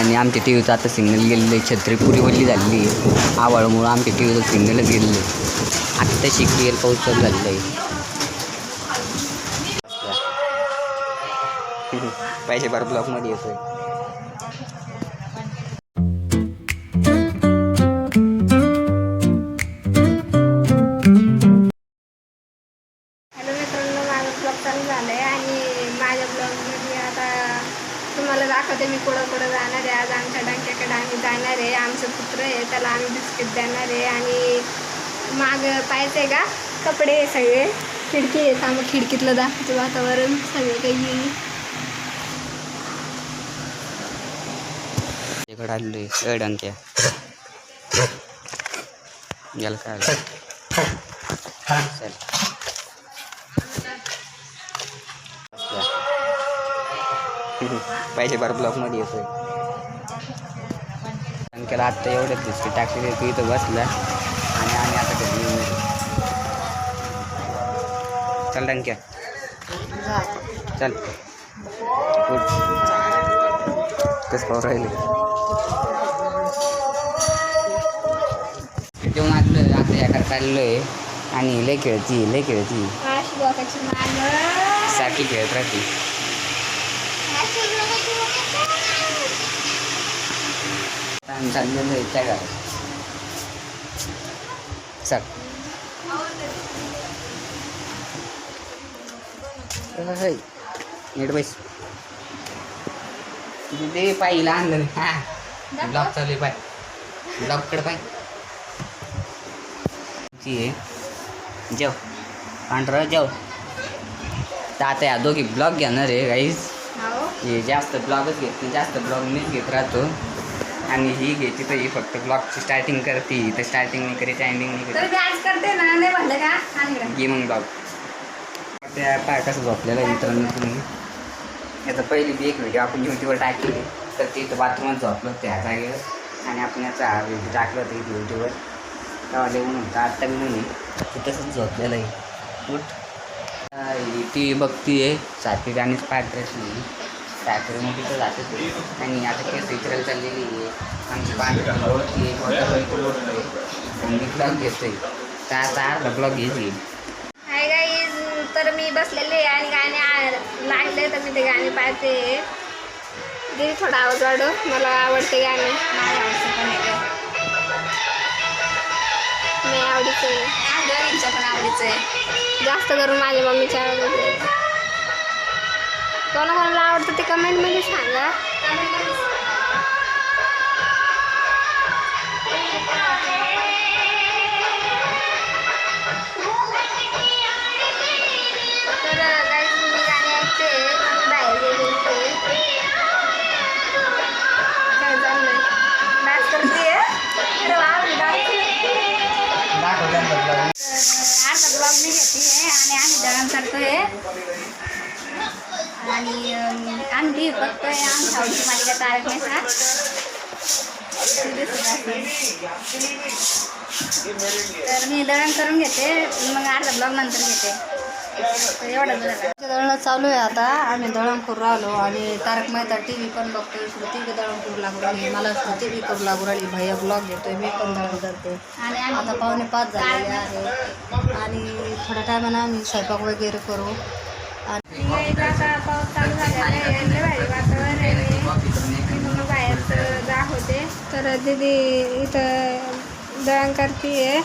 आणि आमच्या टी व्हीचं आता सिग्नल गेलेलं आहे. छत्री वल्ली झालेली आहे. आवाळमुळं आमच्या टी व्हीचं सिग्नलच गेलेलं आहे. तशी क्लिअर पाऊस चालू झालेला आहे. पाहिजे बार ब्लॉकमध्ये येतो आहे आहे सगळे. खिडकी आहे. मग खिडकीतलं दाखवतो वातावरण. सगळं काही इकडं आलेलो आहे. अडंक्या याला काय चल. पाहिजे बार ब्लॉकमध्ये येतोय. अंकेला आत्ता एवढंच दिसते टाकलेली तू इथं बसला. आणि आम्ही आता घरी चल डंक्या चल. कसं पाहू राहिले. जेवण आटलं आता याकडे काढलं आहे. आणि लय खेळती लय खेळती. सारखी खेळत राहते. चाललेलो आहे त्या घरात. चल. नीट बैस. ते पाहिलं आणलं हा. ब्लॉक चालू पाय. ब्लॉककडे पाय. ती जेव. पांढरं जेव. तर आता या दोघी ब्लॉग घेणार आहे गाईस हो. हे जास्त ब्लॉगच घेत नाही जास्त ब्लॉग मीच घेत राहतो. आणि ही घेते तर ही फक्त ब्लॉगची स्टार्टिंग करते तर स्टार्टिंग नाही करीत एंडिंग नाही करीत. मी आज करते ना नाही म्हणलं का? सांगितलं घे मग ब्लॉग त्या पाय कसं झोपलेलं आहे मित्रांनो तुम्ही? याचा पहिली बी एक व्हिडिओ आपण यूट्यूबवर टाकली तर तिथं बाथरूमात झोपलं त्या जागेवर आणि आपण याचा हा व्हिडिओ टाकलं होतं इथे यूट्यूबवर तेव्हा लिहून होता आत्ता मी म्हणे ते तसंच झोपलेलं आहे. उठ. टी व्ही बघती आहे. सारखी गाणीच पाहत नाही साखरे मग तिथं जाते आणि आता केस विचारायला चाललेली आहे. आमची बांधकाम ओळखी आहे कोणता पण ओळखतोय मी ब्लॉग घेतोय. तर आता अर्धा ब्लॉग घेत येईल आहे आणि गाणे लागले तर मी ते गाणे पाहते. दे थोडा आवाज वाढव. मला आवडते गाणे. माझ्या आवडते पण मी आवडीचं आहे. पण आवडीचं आहे. जास्त करून माझ्या मम्मीच्या आवडीचं आहे. कोणा कोणाला आवडतं ते कमेंटमध्ये सांगा. अरे वा मी ब्लॉग मी घेते. आणि आम्ही दळण करतोय आणि अं, आम्ही टी व्ही बघतोय आमच्या आवडीची मालिका तारक मेहता ती तर मी दळण करून घेते. मग अर्धा ब्लॉग नंतर घेते. दळण चालू आहे आता. आम्ही दळण राहिलो आणि तारक मेहता टी व्ही पण बघतोय. श्रुती बी दळण लागू राहिली. मला श्रुती बी करू लागू राहिली. भैया ब्लॉग घेतोय. मी पण दळण करते. आणि आता पाहुणे पावणे पाच झालेले आहे आणि थोड्या टायमानं आम्ही स्वयंपाक वगैरे करू. आणि बाहेर जा होते तर दीदी इथं दळण करते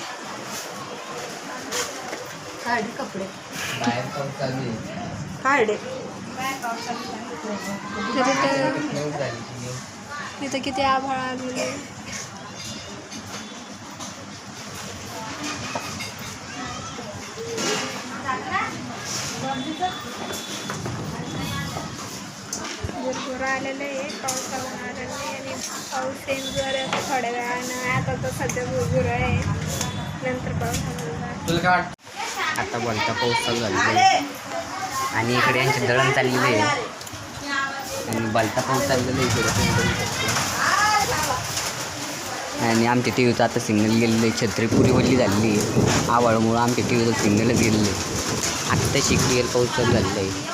कपडे. बाहेर आहे. किती आभाळ आलेले भरपूर आलेलं आहे पाऊस चालून आलेलं आहे आणि पाऊस येईल जर थोड्या वेळानं. आता तर सध्या भरपूर आहे. नंतर पाऊस आलेला आता बोलता पाऊस चालू झालेला आहे. आणि इकडे यांचे दळण चाललेलं आहे. आणि बलता पाऊस चाललेला आहे इकडे. आणि आमच्या टी व्हीचं आता सिग्नल गेलेलं आहे. छत्रीपुरी वल्ली झालेली आहे. आवाळमुळं आमच्या टी व्हीचं सिग्नलच गेलेलं आहे. आत्ता शिकली पाऊस चालू झालेला आहे.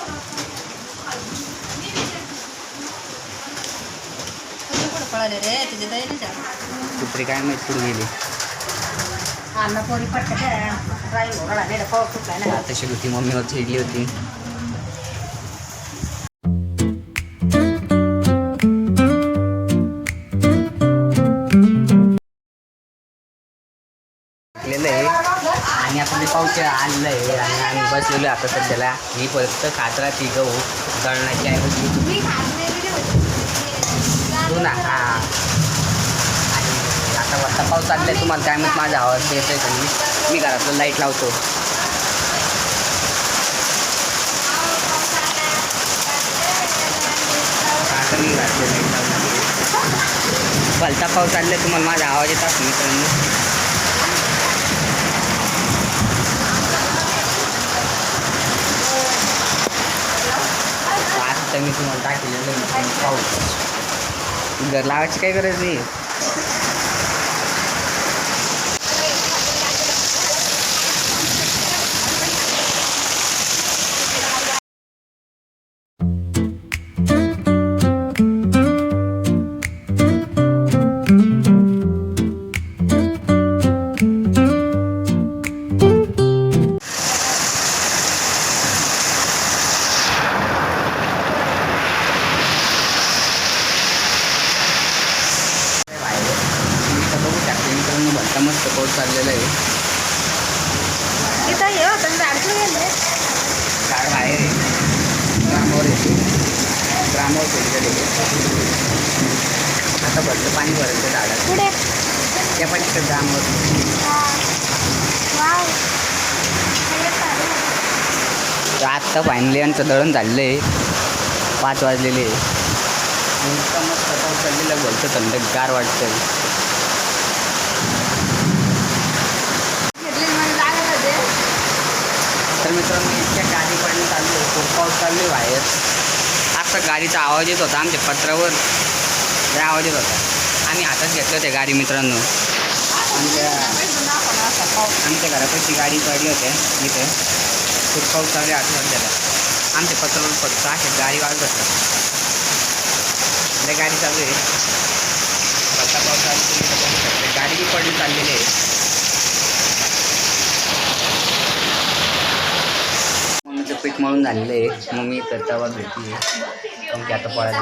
पळाले काय माहीत कुठे गेली? तशी होती मम्मीवर चिडली होती लेलं आणि आपण ते पाऊच आणलं आहे आणि आम्ही बसलेलो आता सध्याला. मी फक्त कातरा ती गहू दळण्याची आहे तू ना हा. आता वाजता पाऊस आहे तुम्हाला काय म्हणत माझा आवाज येतोय आहे मी घरातलं लाइट लावतो आता मी घरातलं लाइट लावतो. भलता पाऊस चाललाय तुम्हाला माझा आवाज येत असतो मित्रांनो. आता मी तुम्हाला टाकलेलं पाऊस. घर लावायची काही गरज नाही मस्त पाऊस चाललेला आहे. हे. झाड बाहेर आहे? ग्रामावर येते ग्रामावर सोडलेले आता भरतं पाणी भरतं झाडात पुढे. त्या पण तिकडे ग्रामावर. हा. हे. तर आत्ता फायनली यांचं दळण झालेलं आहे. पाच वाजलेले आहे. मस्त पाऊस चाललेला बोलतं थंडगार वाटतं घेतली मला जागा होते. तर मित्रांनो इतक्या गाडी पाणी चालले आहे. पाऊस चालू आहे बाहेर. आता गाडीचा आवाज येत होता आमच्या पत्रावर. त्या आवाज येत होता. आम्ही हातात घेतलं होते गाडी मित्रांनो. आमच्या आमच्या घरापाशी गाडी पडली होत्या इथे. खूप पाऊस चालू आहे आता आमच्या पत्रावर फक्त असे गाडी वाजत असतात गाडी चालू आहे. पत्ता पाऊस चालू गाडी बी पडली चाललेली आहे. मळून झालेलं आहे. मम्मी तर तवा भेटली मग ती आता पळायला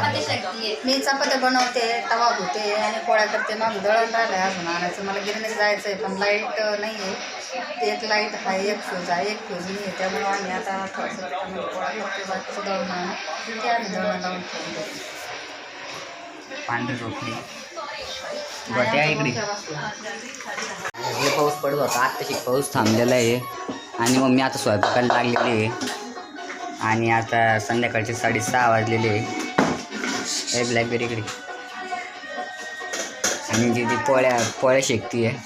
मी चपात्या बनवते तवा धुते आणि पोळ्या करते. माझं दळण राहिलं आहे अजून आणायचं. मला गिरणीत जायचं आहे पण लाइट नाही आहे एक लाइट आहे एक फ्यूज आहे एक फ्यूज नाही आहे त्यामुळे आम्ही आता थोडंसं त्यामध्ये पोळ्या करतो. बाकीचं दळण आणून ते आम्ही दळण लावून ठेवून देतो. पांढरी रोखली बट्या इकडे. पाऊस पडत होता. आत्ताशी पाऊस थांबलेला आहे. आणि मम्मी आता स्वयंपाकाला लागलेली आहे. आणि आता संध्याकाळचे साडेसहा वाजलेले आहे. हे आणि तिथे पोळ्या पोळ्या शेकती आहे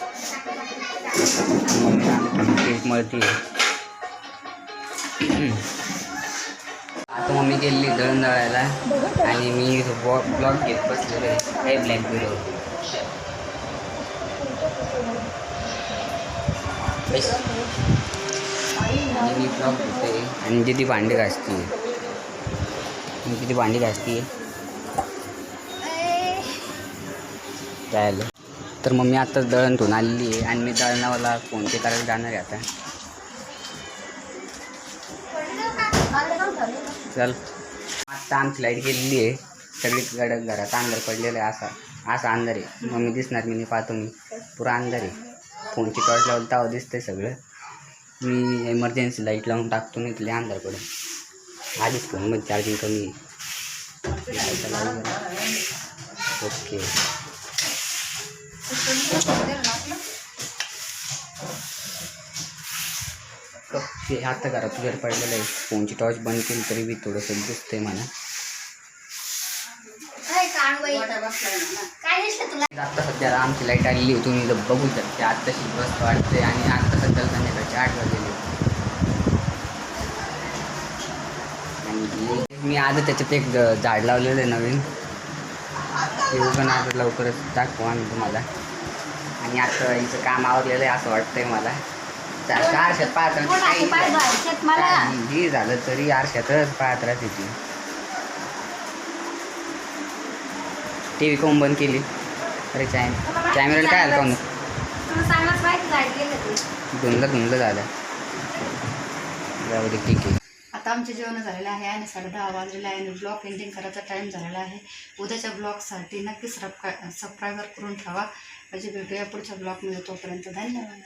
मळती आहे आता मम्मी गेली दळण दळायला आणि मी ब्लॉक घेत बसलेलो आहे. हे ब्लॅकबेरी मी ब्लॉग घेते आणि तिथे भांडी घासते मी तिथे भांडी घासते चालेल. तर मग मी आत्ताच दळण ठेवून आलेली आहे आणि मी दळणावाला फोन पे करायला जाणार आहे आता. चल. आत्ता आमची लाइट गेलेली आहे सगळी गडक घरात अंधार पडलेला आहे असा. असा अंधार आहे. मग मी दिसणार मी नाही पाहतो मी. पुरा अंधार आहे. फोनची टॉर्च लावून तेव्हा दिसतंय सगळं. मी एमर्जन्सी लाइट लावून टाकतो नाही तिला अंधार पडेल आधीच फोनमध्ये चार्जिंग कमी ओके ओके आता घरात वेळ पडलेलं आहे. फोनची टॉर्च बंद केली तरी बी थोडंसं दिसतंय मला. तुला आता सध्याला आमची लाइट आलेली आहे. तुम्ही बघू शकते. आत्ताशी मस्त वाटते आणि आत्ता सध्याला संध्याकाळचे आठ वाजलेले आणि मी आज त्याच्यात एक झाड लावलेलं आहे नवीन. ते उगण आता लवकरच दाखवू आम्ही तुम्हाला. आणि आता हिचं काम आवरलेलं आहे असं वाटतंय मला. आरशात पाहत झालं तरी आरशातच पाहत राहते ती. टी व्ही कोण बंद केली. अरे कॅम कॅमेराला काय आलं ते. धुंदलं धुंदलं झालं. जाऊ दे ठीक आहे. आता आमचे जेवण झालेलं आहे आणि साडे दहा वाजलेले आहे आणि ब्लॉग एंडिंग करायचा टाईम झालेला आहे. उद्याच्या ब्लॉगसाठी नक्की सबस्क्राय सबस्क्रायबर करून ठेवा. म्हणजे भेटूया पुढच्या ब्लॉगमध्ये तोपर्यंत. धन्यवाद.